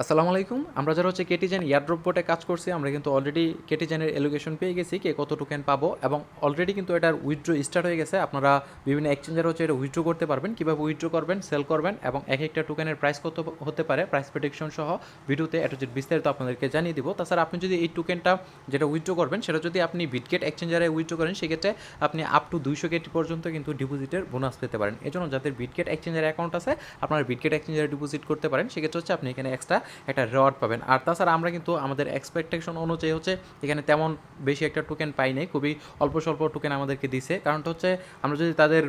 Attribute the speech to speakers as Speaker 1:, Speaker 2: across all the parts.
Speaker 1: আসসালামু আলাইকুম। আমরা যারা হচ্ছে কেটিজেন ইয়ারড্রপ বোর্ডে কাজ করছি, আমরা কিন্তু অলরেডি কেটিজেনের এলোকেশন পেয়ে গেছি কে কত টোকেন পাবো এবং অলরেডি কিন্তু এটার উইথড্রো স্টার্ট হয়ে গেছে। আপনারা বিভিন্ন এক্সচেঞ্জার হচ্ছে এটা উইথড্রো করতে পারবেন। কীভাবে উইথড্রো করবেন সেল করবেন এবং এক একটা টোকেনের প্রাইস কত হতে পারে প্রাইস প্রেডিকশন সহ ভিডিওতে এটা যদি বিস্তারিত আপনাদেরকে জানিয়ে দিব। তাছাড়া আপনি যদি এই টোকেনটা যেটা উইথড্রো করবেন, সেটা যদি আপনি বিটগেট এক্সচেঞ্জারে উইথড্রো করেন, সেক্ষেত্রে আপনি আপ টু দুইশো কেটি পর্যন্ত কিন্তু ডিপোজিটের বোনাস পেতে পারেন। এজন্য যাদের বিটগেট এক্সচেঞ্জার অ্যাকাউন্ট আছে, আপনারা বিটগেট এক্সচেঞ্জারে ডিপোজিট করতে পারেন। সেক্ষেত্রে হচ্ছে আপনি এখানে এক্সট্রা একটা রড পাবেন। আর তাছাড়া আমরা কিন্তু আমাদের এক্সপেকটেশন অনুযায়ী হচ্ছে এখানে তেমন বেশি একটা টোকেন পাই নাই। খুবই অল্প স্বল্প টোকেন আমাদেরকে দিছে। কারণটা হচ্ছে আমরা যদি তাদের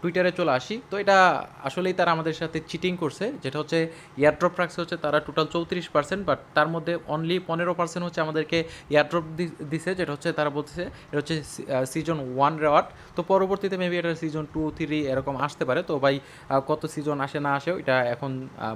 Speaker 1: টুইটারে চলে আসি। তো এটা আসলেই তারা আমাদের সাথে চিটিং করছে, যেটা হচ্ছে এয়ারড্রপ রাখছে হচ্ছে তারা টোটাল চৌত্রিশ পার্সেন্ট বাট তার মধ্যে অনলি পনেরো পার্সেন্ট হচ্ছে আমাদেরকে এয়ারড্রপ দিছে, যেটা হচ্ছে তারা বলছে এটা হচ্ছে সিজন ওয়ান রেওয়ার্ড তো পরবর্তীতে মেবি এটা সিজন টু থ্রি এরকম আসতে পারে। তো ভাই কত সিজন আসে না আসেও এটা এখন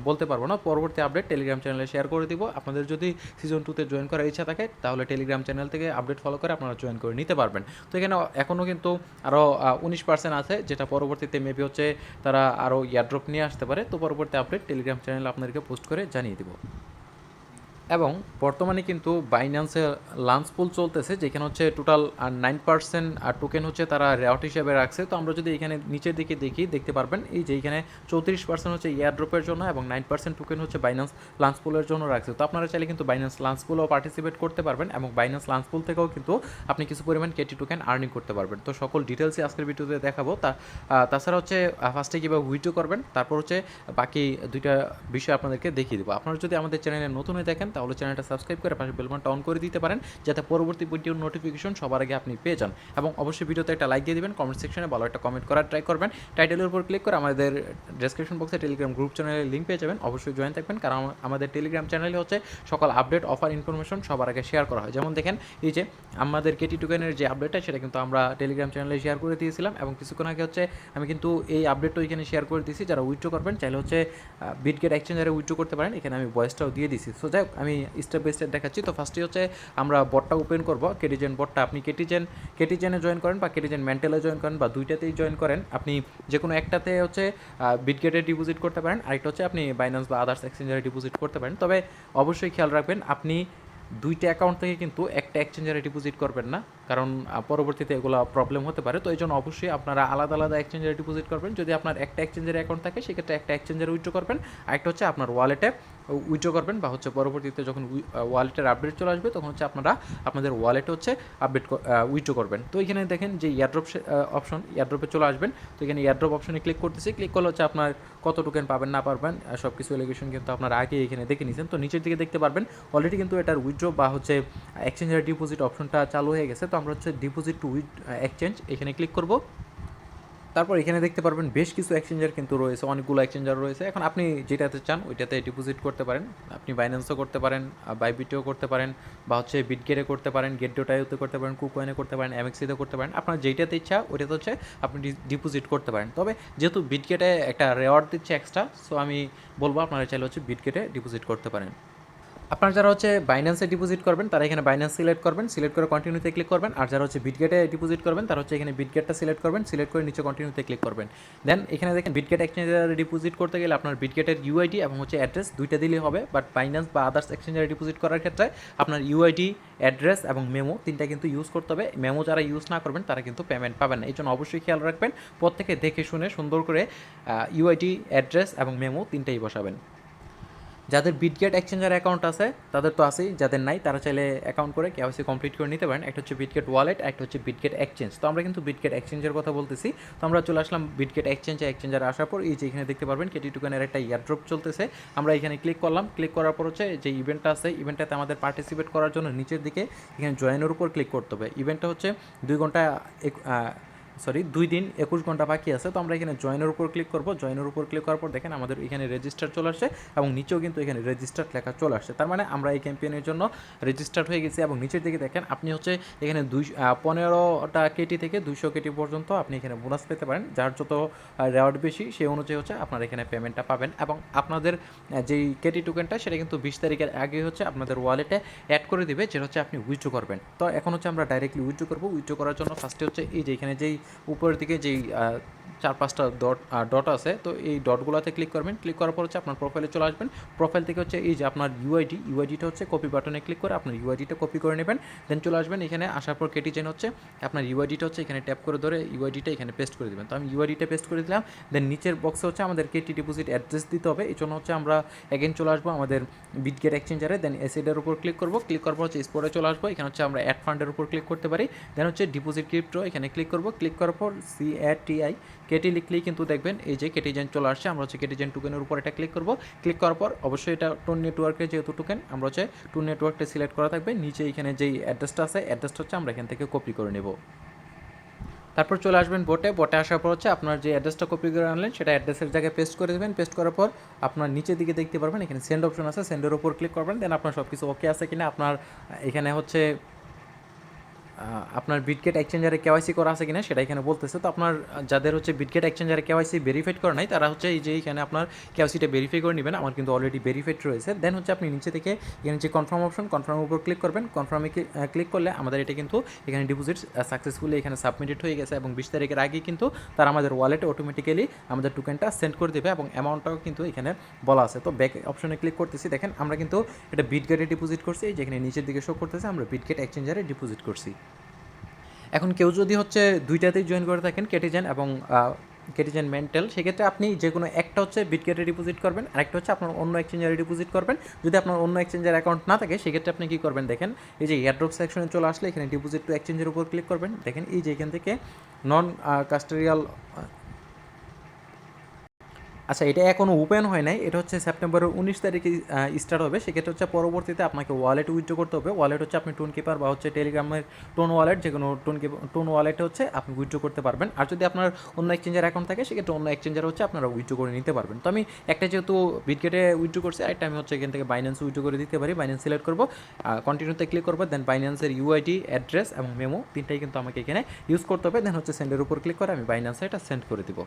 Speaker 1: বলতে পারব না। পরবর্তী আপডেট টেলিগ্রাম চ্যানেলে শেয়ার করে দিব। আপনাদের যদি সিজন টুতে জয়েন করার ইচ্ছা থাকে, তাহলে টেলিগ্রাম চ্যানেল থেকে আপডেট ফলো করে আপনারা জয়েন করে নিতে পারবেন। তো এখানে এখনও কিন্তু আরও উনিশ পার্সেন্ট আছে। যেটা পরবর্তীতে মেবি হচ্ছে তারা আরও ইয়ারড্রপ নিয়ে আসতে পারে, তো পরবর্তী আপডেট টেলিগ্রাম চ্যানেল আপনাদেরকে পোস্ট করে জানিয়ে দিব। এবং বর্তমানে কিন্তু বাইন্যান্সে লাঞ্চ পুল চলতেছে, যেখানে হচ্ছে টোটাল নাইন পার্সেন্ট আর টোকেন হচ্ছে তারা রেওয়াট হিসেবে রাখছে। তো আমরা যদি এখানে নিচের দিকে দেখি, দেখতে পারবেন, এই যে এখানে চৌত্রিশ পার্সেন্ট হচ্ছে এয়ারড্রপের জন্য এবং নাইন পার্সেন্ট টোকেন হচ্ছে বাইন্যান্স লাঞ্চ পুলের জন্য রাখছে। তো আপনারা চাইলে কিন্তু বাইন্যান্স লাঞ্চ পুলও পার্টিসিপেট করতে পারবেন এবং বাইন্যান্স লাঞ্চ পুল থেকেও কিন্তু আপনি কিছু পরিমাণ কেটি টোকেন আর্নিং করতে পারবেন। তো সকল ডিটেলসই আজকের ভিডিওতে দেখাবো। তা তাছাড়া হচ্ছে ফার্স্টে কীভাবে উইথড্র করবেন, তারপর হচ্ছে বাকি দুইটা বিষয় আপনাদেরকে দেখিয়ে দেবো। আপনারা যদি আমাদের চ্যানেলে নতুন হয়ে দেখেন তাহলে চ্যানেলটা সাবস্ক্রাইব করে পাশে বেলবনটা অন করে দিতে পারেন, যাতে পরবর্তী ভিডিওর নোটিফিকেশন সবার আগে আপনি পেয়ে যান। এবং অবশ্যই ভিডিওতে একটা লাইক দিয়ে দিবেন কমেন্ট সেকশনে ভালো একটা কমেন্ট করার ট্রাই করবেন। টাইটেলের উপর ক্লিক করে আমাদের ডেসক্রিপশন বক্সে টেলিগ্রাম গ্রুপ চ্যানেলের লিঙ্ক পেয়ে যাবেন। অবশ্যই জয়েন থাকবেন, কারণ আমা- আমাদের টেলিগ্রাম চ্যানেলে হচ্ছে সকল আপডেট অফার ইনফরমেশন সবার আগে শেয়ার করা হয়। যেমন দেখেন, এই যে আমাদের কেটি টুকেনের যে আপডেটটা সেটা কিন্তু আমরা টেলিগ্রাম চ্যানেলে শেয়ার করে দিয়েছিলাম। এবং কিছুক্ষণ আগে হচ্ছে আমি কিন্তু এই আপডেটটা এখানে শেয়ার করে দিয়েছি। যারা উইথড্র করবেন, চাইলে হচ্ছে বিটগেট এক্সচেঞ্জারে উইথড্র করতে পারেন। এখানে আমি ভয়েসটাও দিয়ে দিছি সো যাই আমি স্টেপ বাই স্টেপ দেখাচ্ছি। তো ফার্স্টে হচ্ছে আমরা বটটা ওপেন করব। কেটিজেন বটটা আপনি কেটিজেন কেটিজেনে জয়েন করেন বা কেটিজেন মেন্টালে জয়েন করেন বা দুইটাতেই জয়েন করেন। আপনি যে কোনো একটাতে হচ্ছে বিটগেটে ডিপোজিট করতে পারেন। আরেকটা হচ্ছে আপনি বাইন্যান্স বা আদার্স এক্সচেঞ্জারে ডিপোজিট করতে পারেন। তবে অবশ্যই খেয়াল রাখবেন, আপনি দুইটা অ্যাকাউন্ট থেকে কিন্তু একটা এক্সচেঞ্জারে ডিপোজিট করবেন না। কারণ পরবর্তীতে এগুলো প্রবলেম হতে পারে। তো এই জন্য অবশ্যই আপনারা আলাদা আলাদা এক্সচেঞ্জারে ডিপোজিট করবেন। যদি আপনার একটা এক্সচেঞ্জের অ্যাকাউন্ট থাকে, সেক্ষেত্রে একটা এক্সচেঞ্জারে উইথড্র করবেন। আরেকটা হচ্ছে আপনার ওয়ালেটে উইথড্র করবেন বা হচ্ছে পরবর্তীতে যখন ওয়ালেটের আপডেট চলে আসবে, তখন হচ্ছে আপনারা আপনাদের ওয়ালেটে হচ্ছে আপডেট উইথড্র করবেন। তো এখানে দেখেন যে ইয়ারড্রপ অপশন ইয়ারড্রপে চলে আসবেন। তো এখানে ইয়ারড্রপ অপশনে ক্লিক করতেছি। ক্লিক করলে হচ্ছে আপনার কত টোকেন পাবেন, না পারবেন সব কিছু এলিগেশন কিন্তু আপনারা আগে এখানে দেখে নিয়েছেন তো নিচের দিকে দেখতে পারবেন। অলরেডি কিন্তু এটার উইথড্র বা হচ্ছে এক্সচেঞ্জার ডিপোজিট অপশনটা চালু হয়ে গেছে। তো আমরা হচ্ছে ডিপোজিট টু উইথ এক্সচেঞ্জ এখানে ক্লিক করব। তারপর এখানে দেখতে পারবেন বেশ কিছু এক্সচেঞ্জার কিন্তু রয়েছে, অনেকগুলো এক্সচেঞ্জার রয়েছে। এখন আপনি যেটাতে চান ওইটাতে ডিপোজিট করতে পারেন। আপনি বাইন্যান্সও করতে পারেন বাইবিটেও করতে পারেন, বা হচ্ছে বিটগেটে করতে পারেন গেটডোটাইতে করতে পারেন কুকয়েনে করতে পারেন এমএক্সিতে করতে পারেন। আপনার যেইটাতে ইচ্ছা ওইটাতে হচ্ছে আপনি ডিপোজিট করতে পারেন। তবে যেহেতু বিটগেটে একটা রেওয়ার্ড দিচ্ছে এক্সট্রা সো আমি বলব আপনারা চাইলে হচ্ছে বিটগেটে ডিপোজিট করতে পারেন। আপনারা যারা হচ্ছে বাইন্যান্সে ডিপোজিট করবেন, তারা এখানে বাইন্যান্স সিলেক্ট করবেন সিলেক্ট করে কন্টিনিউতে ক্লিক করবেন, আর যারা হচ্ছে বিটগেটে ডিপোজিট করবেন, তারা হচ্ছে এখানে বিটগেটটা সিলেক্ট করবেন সিলেক্ট করে নিচে কন্টিনিউতে ক্লিক করবেন। দেন এখানে দেখেন বিটগেট এক্সচেঞ্জারে ডিপোজিট করতে গেলে আপনার বিটগেটের ইউআইডি এবং হচ্ছে অ্যাড্রেস দুইটা দিলেই হবে বাট বাইন্যান্স বা আদার্স এক্সচেঞ্জারে ডিপোজিট করার ক্ষেত্রে আপনার ইউআইডি অ্যাড্রেস এবং মেমো তিনটা কিন্তু ইউজ করতে হবে। মেমো যারা ইউজ না করবেন, তারা কিন্তু পেমেন্ট পাবেন না। এই জন্য অবশ্যই খেয়াল রাখবেন, প্রত্যেকে দেখে শুনে সুন্দর করে ইউআইডি অ্যাড্রেস এবং মেমো তিনটাই বসাবেন। যাদের বিটগেট এক্সচেঞ্জার অ্যাকাউন্ট আছে, তাদের তো আছেই, যাদের নাই, তারা চাইলে অ্যাকাউন্ট করে কেওয়াইসি কমপ্লিট করে নিতে পারেন। একটা হচ্ছে বিটগেট ওয়ালেট একটা হচ্ছে বিটগেট এক্সচেঞ্জ তো আমরা কিন্তু বিটগেট এক্সচেঞ্জের কথা বলতেছি। তো আমরা চলে আসলাম বিটগেট এক্সচেঞ্জে এক্সচেঞ্জার আসার পর, এই যে এখানে দেখতে পারবেন কেটি টুকানের একটা ইয়ারড্রপ চলতেছে। আমরা এখানে ক্লিক করলাম। ক্লিক করার পর হচ্ছে যে ইভেন্টটা আছে ইভেন্টটাতে আমাদের পার্টিসিপেট করার জন্য নিচের দিকে এখানে জয়েনের উপর ক্লিক করতে হবে। ইভেন্টটা হচ্ছে দুই ঘণ্টা সরি, দুই দিন একুশ ঘণ্টা বাকি আছে, তো আমরা এখানে জয়েনের উপর ক্লিক করব। জয়েনের উপর ক্লিক করার পর দেখেন আমাদের এখানে রেজিস্টার চলে আসছে এবং নিচেও কিন্তু এখানে রেজিস্টার লেখা চলে আসছে। তার মানে আমরা এই ক্যাম্পেইনের জন্য রেজিস্টার্ড হয়ে গেছি এবং নিচের দিকে দেখেন আপনি হচ্ছে এখানে দুই পনেরোটা কেটি থেকে দুইশো কেটি পর্যন্ত আপনি এখানে বোনাস পেতে পারেন। যার যত রেওয়ার্ড বেশি সেই অনুযায়ী হচ্ছে আপনার এখানে পেমেন্টটা পাবেন এবং আপনাদের যেই কেটি টোকেনটা সেটা কিন্তু বিশ তারিখের আগে হচ্ছে আপনাদের ওয়ালেটে অ্যাড করে দিবে, যেটা হচ্ছে আপনি উইথড্র করবেন। তো এখন হচ্ছে আমরা ডাইরেক্টলি উইথড্র করব। উইথড্র করার জন্য ফার্স্টে হচ্ছে এই যে এখানে যেই উপরের দিকে যেই চার পাঁচটা ডট ডট আছে, তো এই ডটগুলোতে ক্লিক করবেন। ক্লিক করার পর হচ্ছে আপনার প্রোফাইলে চলে আসবেন। প্রোফাইল থেকে হচ্ছে এই যে আপনার ইউআইডি ইউআইডিটা হচ্ছে কপি বাটনে ক্লিক করে আপনার ইউআইডিটা কপি করে নেবেন। দেন চলে আসবেন এখানে, আসার পর কেটিজেন হচ্ছে আপনার ইউআইডিটা হচ্ছে এখানে ট্যাপ করে ধরে ইউআইডিটা এখানে পেস্ট করে দেবেন। তো আমি ইউআইডিটা পেস্ট করে দিলাম। দেন নিচের বক্সে হচ্ছে আমাদের কেটি ডিপোজিট অ্যাড্রেস দিতে হবে। এই জন্য হচ্ছে আমরা এগেন চলে আসব আমাদের বিটগেট এক্সচেঞ্জারে দেন এসিডের উপর ক্লিক করব। ক্লিক করার পর হচ্ছে স্পোর্টে চলে আসব। এখানে হচ্ছে আমরা অ্যাড ফান্ডের উপর ক্লিক করতে পারি। দেন হচ্ছে ডিপোজিট ক্রিপ্টো এখানে ক্লিক করব। ক্লিক করার পর সি টিআই কেটি লিখলেই কিন্তু দেখবেন এই যে কেটিজেন চলে আসছে, আমরা হচ্ছে কেটিজেন টোকেনের উপর এটা ক্লিক করব। ক্লিক করার পর অবশ্যই এটা টোন নেটওয়ার্কের যেহেতু টোকেন আমরা হচ্ছে টোন নেটওয়ার্কটা সিলেক্ট করা থাকবে। নিচে এখানে যেই অ্যাড্রেসটা আছে অ্যাড্রেসটা হচ্ছে আমরা এখান থেকে কপি করে নেব। তারপর চলে আসবেন বোটে বোটে আসার পর হচ্ছে আপনার যে অ্যাড্রেসটা কপি করে আনলেন, সেটা অ্যাড্রেসের জায়গায় পেস্ট করে দেবেন। পেস্ট করার পর আপনার নিচের দিকে দেখতে পারবেন, এখানে সেন্ড অপশন আছে সেন্ডের উপর ক্লিক করবেন দেন আপনার সব কিছু ওকে আছে কিনা, আপনার এখানে হচ্ছে আপনার বিটগেট এক্সচেঞ্জারে কেওয়াইসি করা আছে কিনা সেটা এখানে বলতেছে। তো আপনার যাদের হচ্ছে বিটগেট এক্সচেঞ্জারে কেওয়াইসি ভেরিফাইড করা নাই, তারা হচ্ছে এই যে এখানে আপনার কেওয়াইসিটা ভেরিফাই করে নেবেন। আমার কিন্তু অলরেডি ভেরিফাইড রয়েছে। দেন হচ্ছে আপনি নিচে থেকে এখানে যে কনফার্ম অপশন কনফার্মের উপর ক্লিক করবেন। কনফার্মে ক্লিক করলে আমাদের এটা কিন্তু এখানে ডিপোজিট সাকসেসফুলি এখানে সাবমিটেড হয়ে গেছে এবং বিশ তারিখের আগে কিন্তু তারা আমাদের ওয়ালেটে অটোমেটিক্যালি আমাদের টোকেনটা সেন্ড করে দেবে এবং অ্যামাউন্টটাও কিন্তু এখানে বলা আছে। তো ব্যাক অপশনে ক্লিক করতেছি। দেখেন আমরা কিন্তু এটা বিটগেটে ডিপোজিট করছি। যেখানে নিচের দিকে শো করতেছে, আমরা বিটগেট এক্সচেঞ্জারে ডিপোজিট করছি। এখন কেউ যদি হচ্ছে দুইটাতেই জয়েন করে থাকেন কেটিজেন এবং কেটিজেন মেন্টাল সেক্ষেত্রে আপনি যে কোনো একটা হচ্ছে বিটকেটে ডিপোজিট করবেন, আরেকটা হচ্ছে আপনার অন্য এক্সচেঞ্জারে ডিপোজিট করবেন। যদি আপনার অন্য এক্সচেঞ্জের অ্যাকাউন্ট না থাকে, সেক্ষেত্রে আপনি কী করবেন দেখেন, এই যে এয়ারড্রপ সেকশনে চলে আসলে এখানে ডিপোজিট টু এক্সচেঞ্জের উপর ক্লিক করবেন। দেখেন এই যে এখান থেকে নন কাস্টোরিয়াল আচ্ছা এটা এখনও ওপেন হয় নাই। এটা হচ্ছে সেপ্টেম্বরের উনিশ তারিখে স্টার্ট হবে। সেক্ষেত্রে হচ্ছে পরবর্তীতে আপনাকে ওয়ালেট উইথড্র করতে হবে। ওয়ালেট হচ্ছে আপনি টোন কিপার বা হচ্ছে টেলিগ্রামের টোন ওয়ালেট যে কোনো টোন টোন ওয়ালেটে হচ্ছে আপনি উইথড্র করতে পারবেন। আর যদি আপনার অন্য এক্সচেঞ্জার অ্যাকাউন্ট থাকে, সেক্ষেত্রে অন্য এক্সচেঞ্জার হচ্ছে আপনারা উইথড্র করে নিতে পারবেন। তো আমি একটা যেহেতু বিটগেটে উইথড্র করছি, আরেকটা আমি হচ্ছে এখান থেকে বাইন্যান্স উইথড্র করে দিতে পারি। বাইন্যান্স সিলেক্ট করব কন্টিনিউতে ক্লিক করব দেন বাইন্যান্সের ইউআইডি অ্যাড্রেস এবং মেমো তিনটাই কিন্তু আমাকে এখানে ইউজ করতে হবে। দেন হচ্ছে সেন্ডের উপর ক্লিক করে আমি বাইন্যান্সে এটা সেন্ড করে দিব।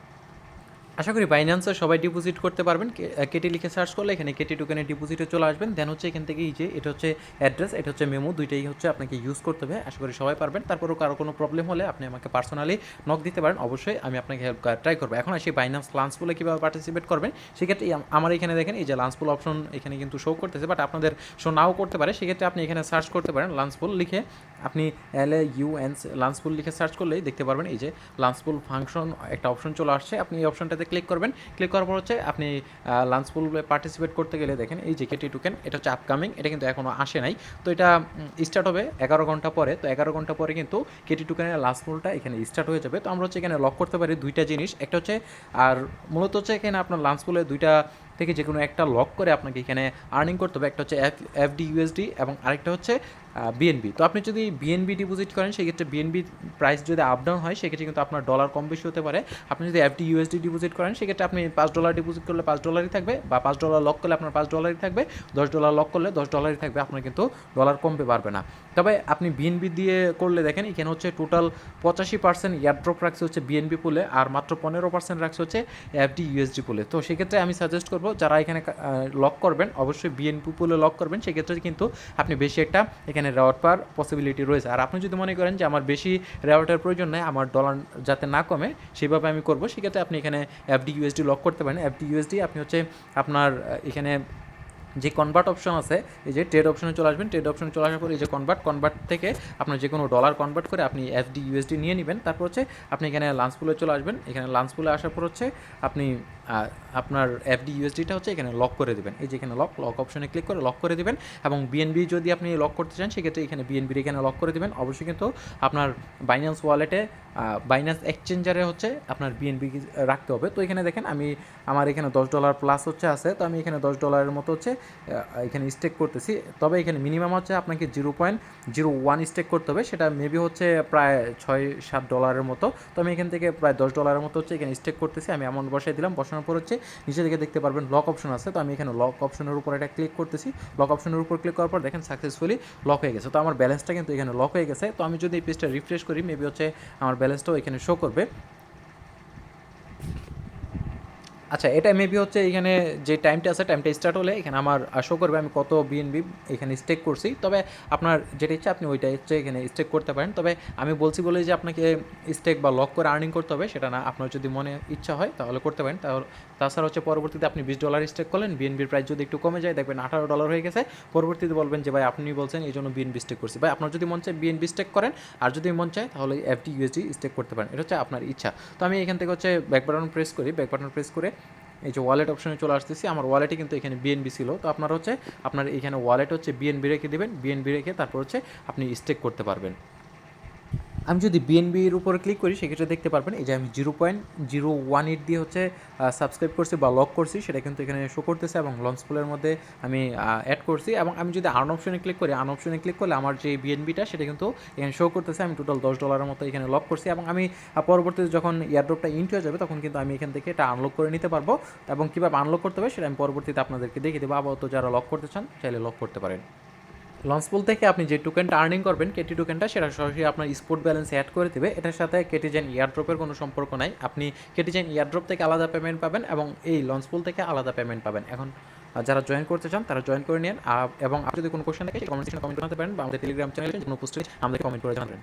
Speaker 1: আশা করি বাইন্যান্সে সবাই ডিপোজিট করতে পারবেন। কেটি লিখে সার্চ করলে এখানে কেটি টোকেনে ডিপোজিটে চলে আসবেন। দেন হচ্ছে এখান থেকে এই যে, এটা হচ্ছে অ্যাড্রেস এটা হচ্ছে মেমো দুইটাই হচ্ছে আপনাকে ইউজ করতে হবে। আশা করি সবাই পারবেন। তারপরেও কারও কোনো প্রবলেম হলে আপনি আমাকে পার্সোনালি নক দিতে পারেন। অবশ্যই আমি আপনাকে হেল্প ট্রাই করব। এখন আসি বাইন্যান্স লান্সপুলে কীভাবে পার্টিসিপেট করবেন। সেক্ষেত্রে আমার এখানে দেখেন, এই যে লান্সপুল অপশন এখানে কিন্তু শো করতেছে বাট আপনাদের শো নাও করতে পারে। সেক্ষেত্রে আপনি এখানে সার্চ করতে পারেন লান্সপুল লিখে। আপনি এল এ ইউ এন লান্সপুল লিখে সার্চ করলেই দেখতে পারবেন, এই যে লান্সপুল ফাংশন একটা অপশন চলে আসছে। আপনি এই অপশনটাতে ক্লিক করবেন। ক্লিক করার পর হচ্ছে আপনি লাঞ্চ পুলে পার্টিসিপেট করতে গেলে দেখেন এই যে কেটি টুকেন এটা হচ্ছে আপকামিং এটা কিন্তু এখনও আসে নাই। তো এটা স্টার্ট হবে এগারো ঘণ্টা পরে। তো এগারো ঘণ্টা পরে কিন্তু কেটি লাঞ্চ পুলটা এখানে স্টার্ট হয়ে যাবে। তো আমরা হচ্ছে এখানে লক করতে পারি দুইটা জিনিস। একটা হচ্ছে, আর মূলত হচ্ছে এখানে আপনার লাঞ্চ পুলে দুইটা থেকে যে কোনো একটা লক করে আপনাকে এখানে আর্নিং করতে হবে। একটা হচ্ছে এফ এফডি ইউএসডি এবং আরেকটা হচ্ছে বিএনবি তো আপনি যদি বিএনবি ডিপোজিট করেন, সেক্ষেত্রে বিএনবি প্রাইস যদি আপ ডাউন হয়, সেক্ষেত্রে কিন্তু আপনার ডলার কম বেশি হতে পারে। আপনি যদি এফডি ইউএসডি ডিপোজিট করেন, সেক্ষেত্রে আপনি পাঁচ ডলার ডিপোজিট করলে পাঁচ ডলারই থাকবে বা পাঁচ ডলার লক করলে আপনার পাঁচ ডলারই থাকবে। দশ ডলার লক করলে দশ ডলারই থাকবে, আপনার কিন্তু ডলার কমতে পারবে না। তবে আপনি বিএনবি দিয়ে করলে দেখেন, এখানে হচ্ছে টোটাল পঁচাশি পার্সেন্ট এয়ারড্রপ রাখছে হচ্ছে বিএনবি পুলে আর মাত্র পনেরো পার্সেন্ট রাখছে হচ্ছে এফডি ইউএসডি পুলে তো সেক্ষেত্রে আমি সাজেস্ট করব, যারা এখানে লক করবেন, অবশ্যই বিএনপি পুলে লক করবেন। সেক্ষেত্রে কিন্তু আপনি বেশি একটা এখানে রেওয়ার্ড পাওয়ার পসিবিলিটি রয়েছে। আর আপনি যদি মনে করেন যে আমার বেশি রেওয়ার্ডের প্রয়োজন নেই, আমার ডলার যাতে না কমে, সেভাবে আমি করব। সেক্ষেত্রে আপনি এখানে এফডি ইউএসডি লক করতে পারেন। এফডি ইউএসডি আপনি হচ্ছে আপনার এখানে যে কনভার্ট অপশন আছে, এই যে ট্রেড অপশনে চলে আসবেন ট্রেড অপশনে চলে আসার পর এই যে কনভার্ট কনভার্ট থেকে আপনার যে কোনো ডলার কনভার্ট করে আপনি এফডি ইউএসডি নিয়ে নেবেন। তারপর হচ্ছে আপনি এখানে লাঞ্চ পুলে চলে আসবেন। এখানে লাঞ্চ পুলে আসার পর হচ্ছে আপনি আপনার এফডি ইউএসডিটা হচ্ছে এখানে লক করে দেবেন। এই যে এখানে লক লক অপশনে ক্লিক করে লক করে দেবেন এবং বিএনবি যদি আপনি লক করতে চান, সেক্ষেত্রে এখানে বিএনবির এখানে লক করে দেবেন। অবশ্যই কিন্তু আপনার বাইন্যান্স ওয়ালেটে বাইন্যান্স এক্সচেঞ্জারে হচ্ছে আপনার বিএনবি রাখতে হবে। তো এখানে দেখেন আমি, আমার এখানে দশ ডলার প্লাস হচ্ছে আছে। তো আমি এখানে দশ ডলারের মতো হচ্ছে এখানে স্টেক করতেছি। তবে এখানে মিনিমাম হচ্ছে আপনাকে zero point zero one stake করতে হবে। সেটা মেবি হচ্ছে প্রায় ছয় সাত ডলারের মতো। তো আমি এখান থেকে প্রায় দশ ডলারের মতো হচ্ছে এখানে স্টেক করতেছি। আমি অ্যামাউন্ট বসাই দিলাম। বসানোর পর হচ্ছে নিচে দিকে দেখতে পারবেন লক অপশন আছে। তো আমি এখানে লক অপশনের উপর এটা ক্লিক করতেছি। লক অপশনের উপর ক্লিক করার পর দেখেন সাকসেসফুলি লক হয়ে গেছে। তো আমার ব্যালেন্সটা কিন্তু এখানে লক হয়ে গেছে। তো আমি যদি এই পেজটা রিফ্রেশ করি মেবি হচ্ছে আমার ব্যালেন্সটাও এখানে শো করবে। আচ্ছা এটা মেবি হচ্ছে এখানে যে টাইমটা আছে টাইমটা স্টার্ট হলে এখানে আমার শো করবে আমি কত বিএনবি এখানে স্টেক করছি। তবে আপনার যেটা ইচ্ছা আপনি ওইটা হচ্ছে এখানে স্টেক করতে পারেন। তবে আমি বলছি বলে যে আপনাকে স্টেক বা লক করে আর্নিং করতে হবে, সেটা না, আপনার যদি মনে ইচ্ছা হয় তাহলে করতে পারেন। তাহলে, তাছাড়া হচ্ছে পরবর্তীতে আপনি বিশ ডলার স্টেক করলেন বিএনবির প্রাইস যদি একটু কমে যায়, দেখবেন আঠারো ডলার হয়ে গেছে। পরবর্তীতে বলবেন যে, ভাই, আপনি বলছেন এই জন্য বিএনবি স্টেক করছি। ভাই, আপনার যদি মন চায় বিএনবি স্টেক করেন, আর যদি মন চায় তাহলে এফডি ইউএসডি স্টেক করতে পারেন। এটা হচ্ছে আপনার ইচ্ছা। তো আমি এখান থেকে হচ্ছে ব্যাক বাটন প্রেস করি ব্যাক বাটন প্রেস করে এই যে ওয়ালেট অপশনে চলে আসতেছি, আমার ওয়ালেটে কিন্তু এখানে বিএনবি ছিল। তো আপনার হচ্ছে, আপনার এখানে ওয়ালেট হচ্ছে বিএনবি রেখে দেবেন। বিএনবি রেখে তারপর হচ্ছে আপনি স্টেক করতে পারবেন। আমি যদি বিএনবির উপরে ক্লিক করি, সেক্ষেত্রে দেখতে পারবেন এই যে আমি zero point zero one eight দিয়ে হচ্ছে সাবস্ক্রাইব করছি বা লক করছি, সেটা কিন্তু এখানে শো করতেছে এবং লঞ্চ পুলের মধ্যে আমি অ্যাড করছি এবং আমি যদি আর্ন অপশনে ক্লিক করি আর্ন অপশনে ক্লিক করলে আমার যে বিএনবিটা সেটা কিন্তু এখানে শো করতেছে। আমি টোটাল দশ ডলারের মতো এখানে লক করছি এবং আমি পরবর্তীতে যখন এয়ারড্রপটা ইন্ট হয়ে যাবে, তখন কিন্তু আমি এখান থেকে এটা আনলক করে নিতে পারব এবং কীভাবে আনলক করতে হবে, সেটা আমি পরবর্তীতে আপনাদেরকে দেখিয়ে দেবো। আপাতত যারা লক করতে চান, চাইলে লক করতে পারেন। লঞ্চ পুল থেকে আপনি যে টোকেনটা আর্নিং করবেন কেটি টোকেনটা সেটা সরাসরি আপনার স্পোর্ট ব্যালেন্স অ্যাড করে দেবে। এটার সাথে কেটিজেন ইয়ারড্রপের কোনো সম্পর্ক নাই। আপনি কেটিজেন ইয়ারড্রপ থেকে আলাদা পেমেন্ট পাবেন এবং এই লঞ্চ পুল থেকে আলাদা পেমেন্ট পাবেন। এখন যারা জয়েন করতে চান, তারা জয়েন করে নিন। এবং আপনি যদি কোনো কোশ্চেন থাকে কমেন্ট করতে পারেন বা আমাদের টেলিগ্রাম চ্যানেলে কোনো পোস্টে আমাদের কমেন্ট করে জানাবেন।